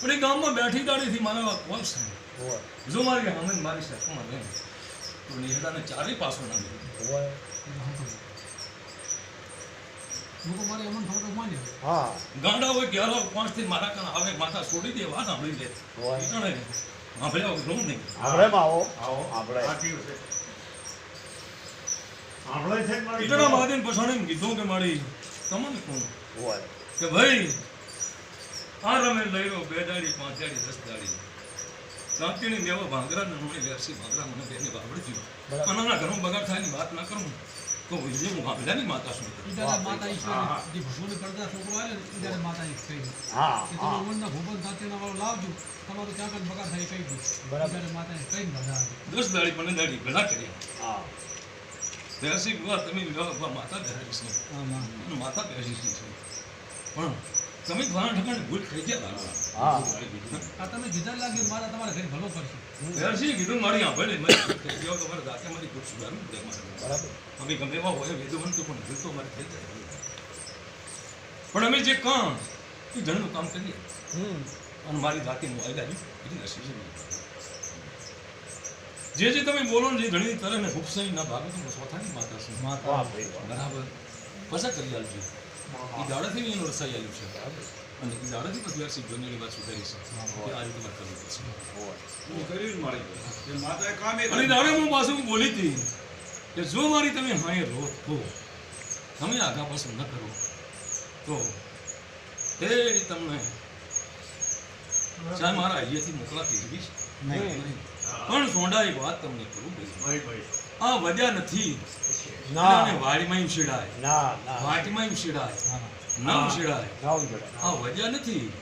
પણ એ ગામમાં બેઠી દાડીથી મારા કોલ છે જો મારી સામે મારી સાથમાં નહીં તો નિહડાને ચારે પાસો ના મળે હોય. લોકો મારે એમન થોડો માને. હા. ગાંડા હોય કે પાંચથી મારા કાન આવે માથા છોડી દે વાત સાંભળી ઈટણે સાંભળ્યા નહીં. આપણે આવો. આવો. આપણે આપણે છે. મહાદેવ કીધું કે મારી તમને કોણ? કે ભાઈ આ રમે લઈરો બે દાડી પાંચ દાડી દસ દાડી. દાંતીની મેવો ભાંગરા ને હમણાં ભાંગરા મને બેને બરાબર. ગયું ઘરમાં બગાડ થાયની વાત ના કરું. તો વિજય હું ભાંગરાની માતા છું. ઈ માતા ઈશ્વર. જે ભગવાન પડદા છોકરો આવે ને ઈ માતા ઈશ્વર હા કે તમે વનના ભૂપન દાંતીના વાળો લાવજો તમારો ક્યાં કઈ બગાડ થાય કઈ દો બરાબર. માતા કઈ આવે. દસ દાડી મને દાડી ભેળા કરી હા. બેસી બુઆ તમે માતા બેસી છે માતા બેસી છે પણ તમે ઘણા ઠકાણે ભૂલ થઈ ગયા હા. આ તમે જીધા લાગે મારા તમારે ઘરે ભલો પડશે. બેસી કીધું? મારી આંભળે મારી ભૂલ થઈ ગયો તમારે જાતે મારી ભૂલ સુધારું દે મારે બરાબર. અમે ગમે એવા હોય વેદવંત પણ ભૂલ તો મારે થઈ જાય પણ અમે જે કામ એ જણનું કામ કરીએ. હમ. અને મારી જાતે હું આવી ગયું એ નસીબ જે જે તમે બોલો ને જે ઘણી તરહ ને હુપસાઈ ના ભાગે તો સોથાની માતા છે. બરાબર. પસા કરી આલજો. એ દાડાથી એનું રસાઈ આવ્યું છે. અને એ દાડાથી પછી યાર સિદ્ધ વાત સુધારી છે કે આ રીતે વાત કરવી પડશે. હોય હું જ મારી એ માતાએ કામે અને દાડે હું પાછું બોલી હતી કે જો મારી તમે હાય રો તો તમે આગા પાછું ન કરો તો એ તમને ચાહે મારા અહીંયાથી મોકલાતી હતી પણ સોંડા એક વાત તમને કરું ભાઈ ભાઈ. આ વધ્યા નથી. ના. વાડીમાં ઉછેડાય ના ના. વાટીમાં ઉછેડાય હા. ના ઉછેડાય આ વધ્યા નથી.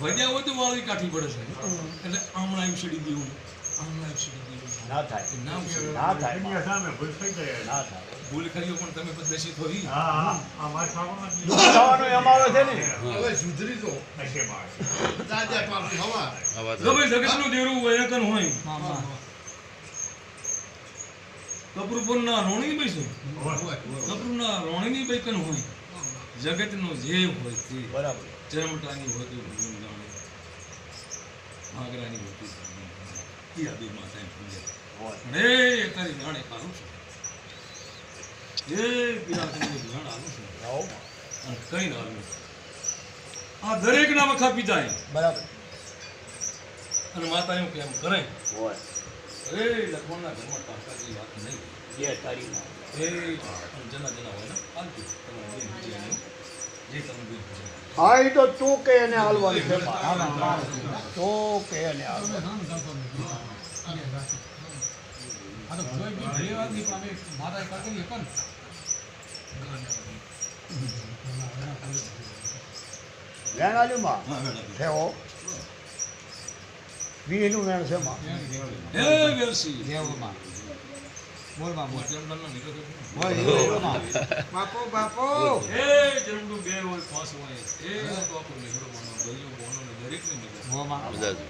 વધ્યા હોય તો વાળી કાઠી પડે છે. એટલે આમળા ઉછેડી દેવું. આમળા ઉછેડી દેવું. ના થાય. ના ઉછેડી ના થાય દુનિયા સામે ભૂલ થઈ જાય. ના થાય. ભૂલ કરીઓ પણ તમે પ્રદર્શિત થોડી હા અમારો છે ને? હવે સુધરી તો. હશે બાર તાજા પાપી હવા. ગમે જગતનું દેરું હોય એકન હોય. હા, હા. કપરૂપુરના રોણી બઈ છે. કપરૂના રોણીની બઈ કન હોય? જગતનું જે હોય તે. બરાબર. ચરમટાની હોય તે ભગવાન જાણે. આગ્રાની હોય તે ભગવાન જાણે. એ આ બે માતા અને એ તારી જાણે કાઢું છું. એ પિરાતને જાણ આવું છે. આવો. અને કઈ ના આવ્યું આ દરેકના વખા પીધાય બરાબર. અને માતા એમ કેમ કરે હોય. એ લખમણના ઘરમાં ટાંકાની વાત નહીં. જે તારીખમાં. જના જના હોય ને આલતું તમે જે તમે હા એ તો તું કે એને હાલવાની છે. તું કે એને હાલવાની. નામ કરતો હા મેડમ છે માં. હે વેલસી. દેવમાં. બોલમાં બોલ. હોય બાપો બાપો. એ જમડું બે હોય પાંચ હોય. એ તો આપણો નીકળો બોનો ગયો બોનો ને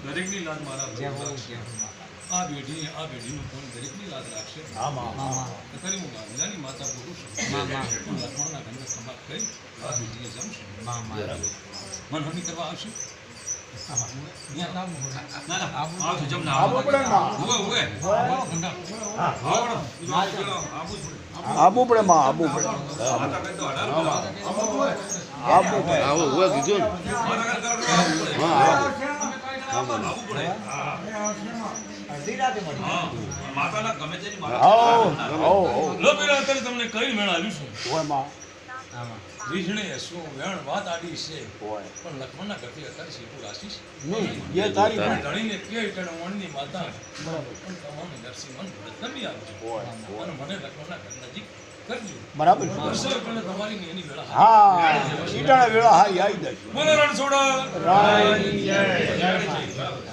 દરેકને લાજ મારા બોલ, બોલ. આ પેઢી આ પેઢીનું કોણ દરેકની લાજ રાખશે. હા માં. હા, હા. કરી હું ગાંધીની માતા પુરુષમાં, માં. હું લક્ષ્મણના ઘરને સમાપ્ત કરી આ પેઢીએ જમશે માં, માં. મનહની કરવા આવશે? આબુ પડે માં આબુ પડે આબુ પડે આવો. ઊભા કીધું ને તમને કઈ મેળ આવ્યું છે? હોય શું વેણ વાત આડી છે? પણ લક્ષ્મણના ઘરથી અત્યારે સીટું રાશિ છે? નહીં એ તારી માં ધણીને કે વણની માતા. પણ તમામને નરસિંહ મન ભરત આવજો અને મને લક્ષ્મણના ઘર નજીક કરજો. બરાબર. તમારી ને એની વેળા હા ઈટાણા વેળા હા રણછોડા. રાય જય. જય.